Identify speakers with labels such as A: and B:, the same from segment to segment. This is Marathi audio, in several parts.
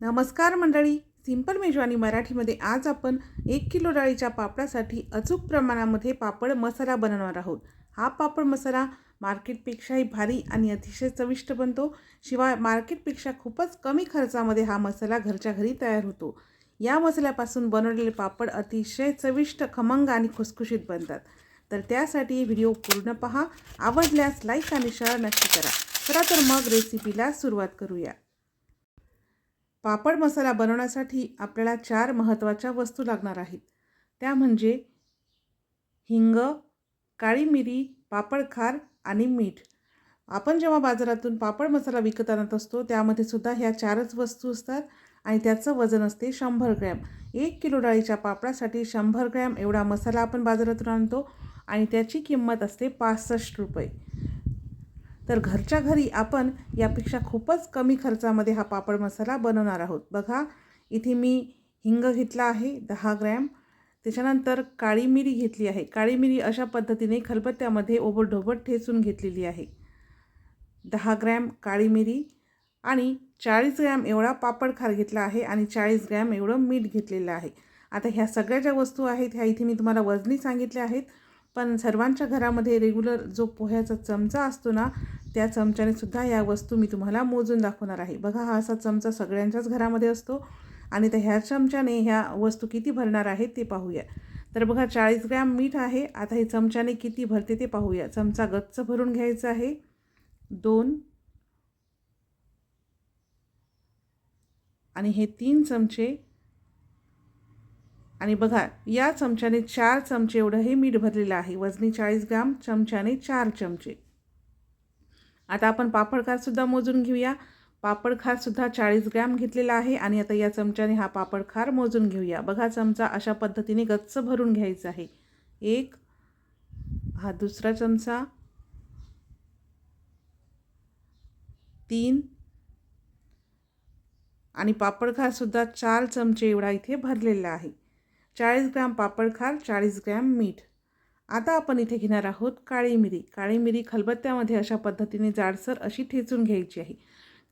A: नमस्कार मंडळी. सिंपल मेजवानी मराठीमध्ये आज आपण एक किलो डाळीच्या पापडासाठी अचूक प्रमाणामध्ये पापड मसाला बनवणार आहोत. हा पापड मसाला मार्केटपेक्षाही भारी आणि अतिशय चविष्ट बनतो. शिवाय मार्केटपेक्षा खूपच कमी खर्चामध्ये हा मसाला घरच्या घरी तयार होतो. या मसाल्यापासून बनवलेले पापड अतिशय चविष्ट खमंग आणि खुसखुशीत बनतात. तर त्यासाठी व्हिडिओ पूर्ण पहा. आवडल्यास लाईक आणि शेअर नक्की करा. चला तर मग रेसिपीला सुरुवात करूया. पापड मसाला बनवण्यासाठी आपल्याला चार महत्त्वाच्या वस्तू लागणार आहेत. त्या म्हणजे हिंग काळी मिरी पापड खार आणि मीठ. आपण जेव्हा बाजारातून पापड मसाला विकत आणत असतो त्यामध्ये सुद्धा ह्या चारच वस्तू असतात आणि त्याचं वजन असते शंभर ग्रॅम. एक किलो डाळीच्या पापडासाठी शंभर ग्रॅम एवढा मसाला आपण बाजारातून आणतो आणि त्याची किंमत असते पासष्ट रुपये. तर घरच्या घरी आपण यापेक्षा खूपच कमी खर्चामध्ये हा पापड मसाला बनवणार आहोत. बघा इथे मी हिंग घेतला आहे दहा ग्रॅम. त्याच्यानंतर काळी मिरी घेतली आहे. काळी मिरी अशा पद्धतीने खलबत्त्यामध्ये ओबडधोबड ठेचून घेतलेली आहे. दहा ग्रॅम काळी मिरी आणि चाळीस ग्रॅम एवढा पापड खार घेतला आहे आणि चाळीस ग्रॅम एवढं मीठ घेतलेलं आहे. आता ह्या सगळ्या ज्या वस्तू आहेत ह्या इथे मी तुम्हाला वजनी सांगितल्या आहेत. पण सर्वांच्या घरामध्ये रेग्युलर जो पोह्याचा चमचा असतो ना त्या चमच्याने सुद्धा या वस्तू मी तुम्हाला मोजून दाखवणार आहे. बघा हा असा चमचा सगळ्यांच्याच घरामध्ये असतो आणि तर ह्या चमच्याने ह्या वस्तू किती भरणार आहेत ते पाहूया. तर बघा चाळीस ग्रॅम मीठ आहे. आता हे चमच्याने किती भरते ते पाहूया. चमचा गच्च भरून घ्यायचा आहे. दोन. आणि हे तीन चमचे. आणि बघा या चमच्याने चार चमचे एवढं हे मीठ भरलेलं आहे. वजनी चाळीस ग्राम चमच्याने चार चमचे. आता आपण पापडखारसुद्धा मोजून घेऊया. पापडखारसुद्धा चाळीस ग्रॅम घेतलेला आहे आणि आता या चमच्याने हा पापडखार मोजून घेऊया. बघा चमचा अशा पद्धतीने गच्च भरून घ्यायचा आहे. एक हा दुसरा चमचा. तीन आणि पापडखारसुद्धा चार चमचे एवढा इथे भरलेला आहे. चाळीस ग्रॅम पापडखार चाळीस ग्रॅम मीठ. आता आपण इथे घेणार आहोत काळी मिरी. काळी मिरी खलबत्त्यामध्ये अशा पद्धतीने जाडसर अशी ठेचून घ्यायची आहे.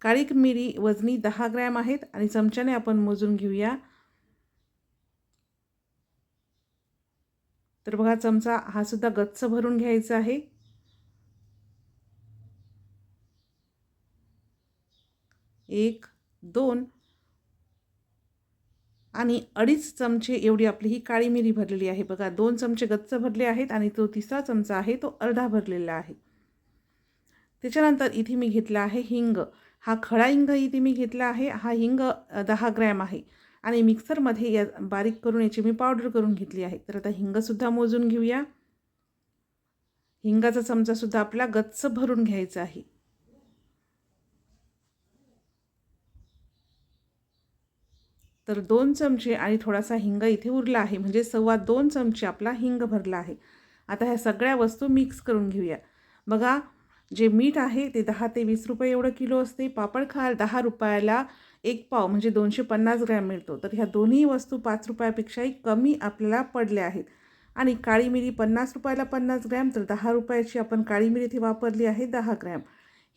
A: काळी मिरी वजनी दहा ग्रॅम आहेत आणि चमच्याने आपण मोजून घेऊया. तर बघा चमचा हा सुद्धा गच्च भरून घ्यायचा आहे. एक दोन आणि अडीच चमचे एवढी आपली ही काळी मिरी भरलेली आहे. बघा दोन चमचे गच्च भरले आहेत आणि तो तिसरा चमचा आहे तो अर्धा भरलेला आहे. त्याच्यानंतर इथे मी घेतला आहे हिंग. हा खडा हिंग इथे मी घेतला आहे. हा हिंग दहा ग्रॅम आहे. आणि मिक्सरमध्ये या बारीक करून याची मी पावडर करून घेतली आहे. तर आता हिंगसुद्धा मोजून घेऊया. हिंगाचा चमचासुद्धा आपला गच्च भरून घ्यायचा आहे. तर दोन चमचे आणि थोडासा हिंग इथे उरला आहे. म्हणजे सव्वा दोन चमचे आपला हिंग भरला आहे. आता ह्या सगळ्या वस्तू मिक्स करून घेऊया. बघा जे मीठ आहे ते दहा ते वीस रुपये एवढं किलो असते. पापड खाल दहा रुपयाला एक पाव म्हणजे दोनशे पन्नास ग्रॅम मिळतो. तर ह्या दोन्ही वस्तू पाच रुपयापेक्षाही कमी आपल्याला पडल्या आहेत. आणि काळी मिरी पन्नास रुपयाला पन्नास ग्रॅम तर दहा रुपयाची आपण काळी मिरी इथे वापरली आहे दहा ग्रॅम.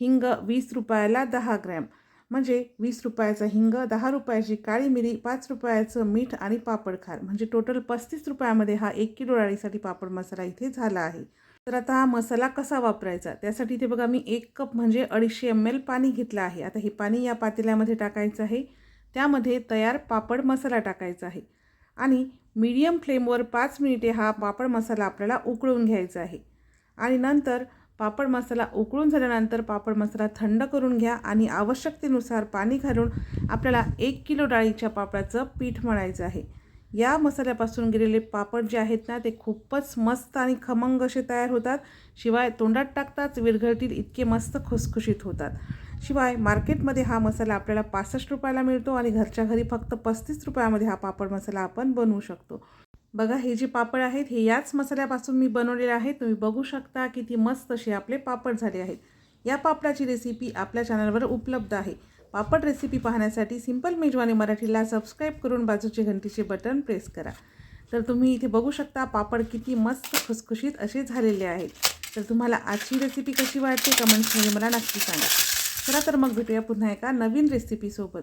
A: हिंग वीस रुपयाला दहा ग्रॅम. म्हणजे वीस रुपयाचा हिंग दहा रुपयाची काळी मिरी पाच रुपयाचं मीठ आणि पापड खार. म्हणजे टोटल पस्तीस रुपयामध्ये हा एक किलो डाळीसाठी पापड मसाला इथे झाला आहे. तर आता हा मसाला कसा वापरायचा? त्यासाठी इथे बघा मी एक कप म्हणजे अडीचशे एम एल पाणी घेतलं आहे. आता हे पाणी या पातेल्यामध्ये टाकायचं आहे. त्यामध्ये तयार पापड मसाला टाकायचा आहे. आणि मीडियम फ्लेमवर पाच मिनिटे हा पापड मसाला आपल्याला उकळून घ्यायचा आहे. आणि नंतर पापड मसाला उकळून झाल्यानंतर पापड मसाला थंड करून घ्या आणि आवश्यकतेनुसार पाणी घालून आपल्याला एक किलो डाळीच्या पापडाचं पीठ मळायचं आहे. या मसाल्यापासून गेलेले पापड जे आहेत ना ते खूपच मस्त आणि खमंग असे तयार होतात. शिवाय तोंडात टाकताच विरघळतील इतके मस्त खुसखुशीत होतात. शिवाय मार्केटमध्ये हा मसाला आपल्याला पासष्ट रुपयाला मिळतो आणि घरच्या घरी फक्त पस्तीस रुपयामध्ये हा पापड मसाला आपण बनवू शकतो. बघा हे जे पापड आहेत हे याच मसाल्यापासून मी बनवलेले आहेत. तुम्ही बघू शकता किती मस्त असे आपले पापड झाले आहेत. या पापडाची रेसिपी आपल्या चॅनलवर उपलब्ध आहे. पापड रेसिपी पाहण्यासाठी सिंपल मेजवानी मराठीला सबस्क्राईब करून बाजूचे घंटीचे बटन प्रेस करा. तर तुम्ही इथे बघू शकता पापड किती मस्त खुसखुशीत असे झालेले आहेत. तर तुम्हाला आजची रेसिपी कशी वाटते कमेंट्समध्ये मला नक्की सांगा. चला तर मग भेटूया पुन्हा एका नवीन रेसिपीसोबत